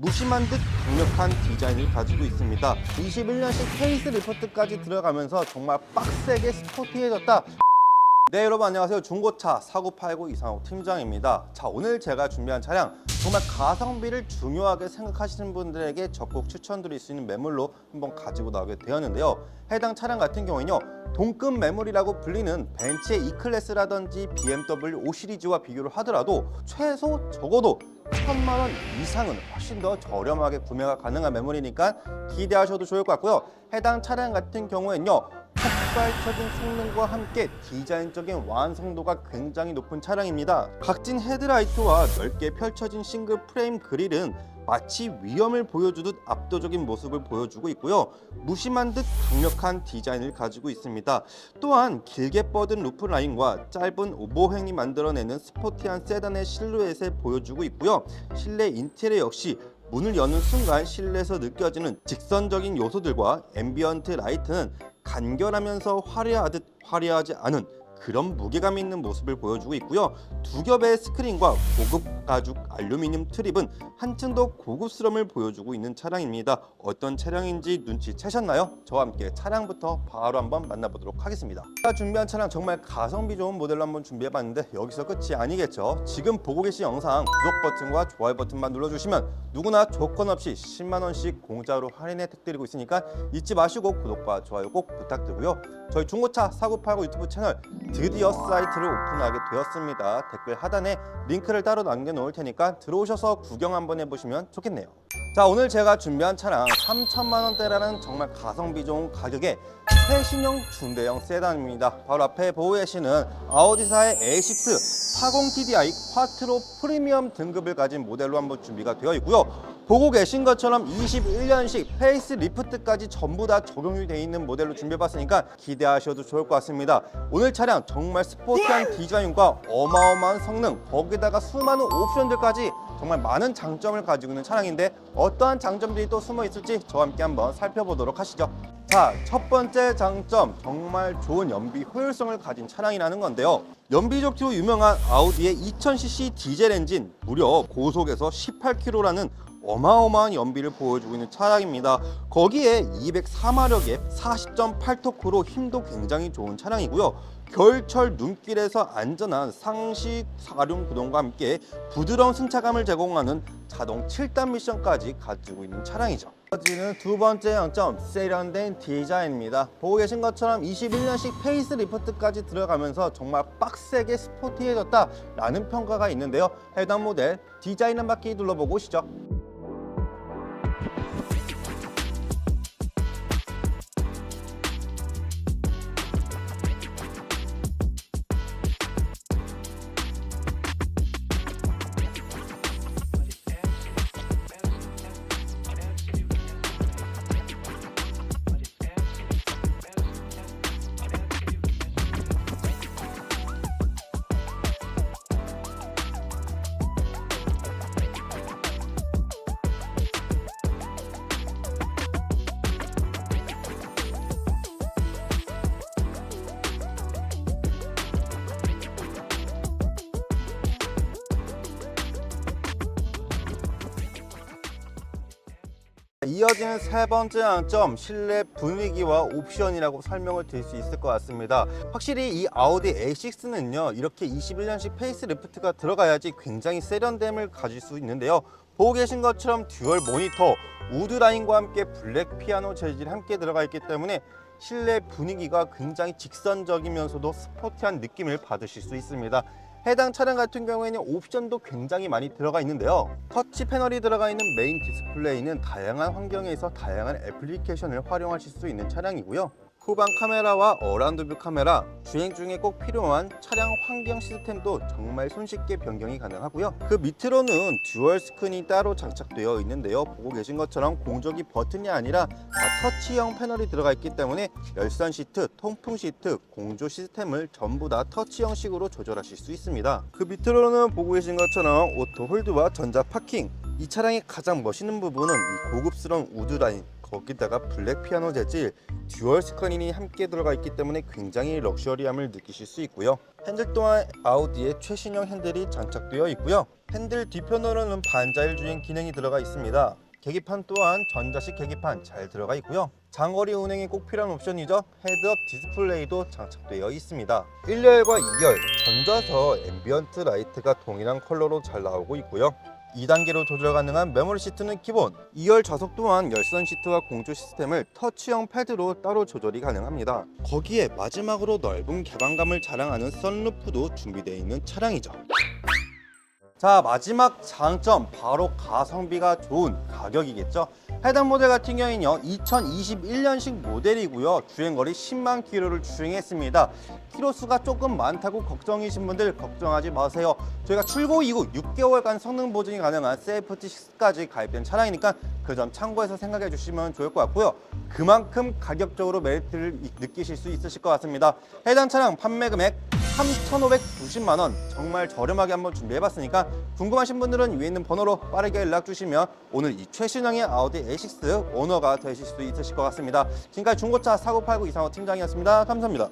무심한 듯 강력한 디자인을 가지고 있습니다. 21년식 페이스 리프트까지 들어가면서 정말 빡세게 스포티해졌다. 네 여러분 안녕하세요. 중고차 사고 팔고 이상호 팀장입니다. 자 오늘 제가 준비한 차량 정말 가성비를 중요하게 생각하시는 분들에게 적극 추천드릴 수 있는 매물로 한번 가지고 나오게 되었는데요. 해당 차량 같은 경우에는요 동급 매물이라고 불리는 벤츠의 E클래스라든지 BMW 5 시리즈와 비교를 하더라도 최소 적어도 천만 원 이상은 훨씬 더 저렴하게 구매가 가능한 매물이니까 기대하셔도 좋을 것 같고요. 해당 차량 같은 경우에는요 폭발적인 성능과 함께 디자인적인 완성도가 굉장히 높은 차량입니다. 각진 헤드라이트와 넓게 펼쳐진 싱글 프레임 그릴은 마치 위험을 보여주듯 압도적인 모습을 보여주고 있고요. 무심한 듯 강력한 디자인을 가지고 있습니다. 또한 길게 뻗은 루프 라인과 짧은 오버행이 만들어내는 스포티한 세단의 실루엣을 보여주고 있고요. 실내 인테리어 역시 문을 여는 순간 실내에서 느껴지는 직선적인 요소들과 앰비언트 라이트는 간결하면서 화려하듯 화려하지 않은 그런 무게감 있는 모습을 보여주고 있고요. 두 겹의 스크린과 고급 가죽 알루미늄 트립은 한층 더 고급스러움을 보여주고 있는 차량입니다. 어떤 차량인지 눈치채셨나요? 저와 함께 차량부터 바로 한번 만나보도록 하겠습니다. 제가 준비한 차량 정말 가성비 좋은 모델로 한번 준비해봤는데 여기서 끝이 아니겠죠. 지금 보고 계신 영상 구독 버튼과 좋아요 버튼만 눌러주시면 누구나 조건 없이 10만 원씩 공짜로 할인 혜택 드리고 있으니까 잊지 마시고 구독과 좋아요 꼭 부탁드리고요. 저희 중고차 사고팔고 유튜브 채널 드디어 사이트를 오픈하게 되었습니다. 댓글 하단에 링크를 따로 남겨놓을 테니까 들어오셔서 구경 한번 해보시면 좋겠네요. 자 오늘 제가 준비한 차량 3천만 원대라는 정말 가성비 좋은 가격에 최신형 중대형 세단입니다. 바로 앞에 보고 계시는 아우디사의 A6 40TDI 콰트로 프리미엄 등급을 가진 모델로 한번 준비가 되어 있고요. 보고 계신 것처럼 21년식 페이스 리프트까지 전부 다 적용이 되어 있는 모델로 준비해봤으니까 기대하셔도 좋을 것 같습니다. 오늘 차량 정말 스포티한 디자인과 어마어마한 성능 거기다가 수많은 옵션들까지 정말 많은 장점을 가지고 있는 차량인데 어떠한 장점들이 또 숨어 있을지 저와 함께 한번 살펴보도록 하시죠. 자, 첫 번째 장점 정말 좋은 연비 효율성을 가진 차량이라는 건데요. 연비 좋기로 유명한 아우디의 2000cc 디젤 엔진 무려 고속에서 18km라는 어마어마한 연비를 보여주고 있는 차량입니다. 거기에 204마력의 40.8토크로 힘도 굉장히 좋은 차량이고요. 겨울철 눈길에서 안전한 상시 사륜 구동과 함께 부드러운 승차감을 제공하는 자동 7단 미션까지 가지고 있는 차량이죠. 이어지는 두 번째 장점, 세련된 디자인입니다. 보고 계신 것처럼 21년식 페이스 리프트까지 들어가면서 정말 빡세게 스포티해졌다라는 평가가 있는데요. 해당 모델 디자인 한 바퀴 둘러보고 오시죠. 이어지는 세 번째 장점 실내 분위기와 옵션이라고 설명을 드릴 수 있을 것 같습니다. 확실히 이 아우디 A6는요 이렇게 21년식 페이스 리프트가 들어가야지 굉장히 세련됨을 가질 수 있는데요. 보고 계신 것처럼 듀얼 모니터 우드 라인과 함께 블랙 피아노 재질이 함께 들어가 있기 때문에 실내 분위기가 굉장히 직선적이면서도 스포티한 느낌을 받으실 수 있습니다 해당 차량 같은 경우에는 옵션도 굉장히 많이 들어가 있는데요. 터치 패널이 들어가 있는 메인 디스플레이는 다양한 환경에서 다양한 애플리케이션을 활용하실 수 있는 차량이고요. 후방 카메라와 어라운드 뷰 카메라, 주행 중에 꼭 필요한 차량 환경 시스템도 정말 손쉽게 변경이 가능하고요. 그 밑으로는 듀얼 스크린이 따로 장착되어 있는데요. 보고 계신 것처럼 공조기 버튼이 아니라 다 터치형 패널이 들어가 있기 때문에 열선 시트, 통풍 시트, 공조 시스템을 전부 다 터치 형식으로 조절하실 수 있습니다. 그 밑으로는 보고 계신 것처럼 오토 홀드와 전자 파킹 이 차량의 가장 멋있는 부분은 이 고급스러운 우드 라인 거기다가 블랙 피아노 재질, 듀얼 스크린이 함께 들어가 있기 때문에 굉장히 럭셔리함을 느끼실 수 있고요. 핸들 또한 아우디의 최신형 핸들이 장착되어 있고요. 핸들 뒤편으로는 반자율 주행 기능이 들어가 있습니다. 계기판 또한 전자식 계기판 잘 들어가 있고요. 장거리 운행에 꼭 필요한 옵션이죠. 헤드업 디스플레이도 장착되어 있습니다. 1열과 2열 전자서 앰비언트 라이트가 동일한 컬러로 잘 나오고 있고요. 2단계로 조절 가능한 메모리 시트는 기본. 2열 좌석 또한 열선 시트와 공조 시스템을 터치형 패드로 따로 조절이 가능합니다. 거기에 마지막으로 넓은 개방감을 자랑하는 선루프도 준비되어 있는 차량이죠 자 마지막 장점. 바로 가성비가 좋은 가격이겠죠? 해당 모델 같은 경우에는요 2021년식 모델이고요. 주행거리 10만 킬로를 주행했습니다. 키로 수가 조금 많다고 걱정이신 분들 걱정하지 마세요. 저희가 출고 이후 6개월간 성능 보증이 가능한 세이프티 6까지 가입된 차량이니까 그 점 참고해서 생각해 주시면 좋을 것 같고요. 그만큼 가격적으로 메리트를 이- 느끼실 수 있으실 것 같습니다. 해당 차량 판매 금액 3,590만 원 정말 저렴하게 한번 준비해봤으니까 궁금하신 분들은 위에 있는 번호로 빠르게 연락 주시면 오늘 이 최신형의 아우디 A6 오너가 되실 수 있으실 것 같습니다. 지금까지 중고차 사고 팔고 이상호 팀장이었습니다. 감사합니다.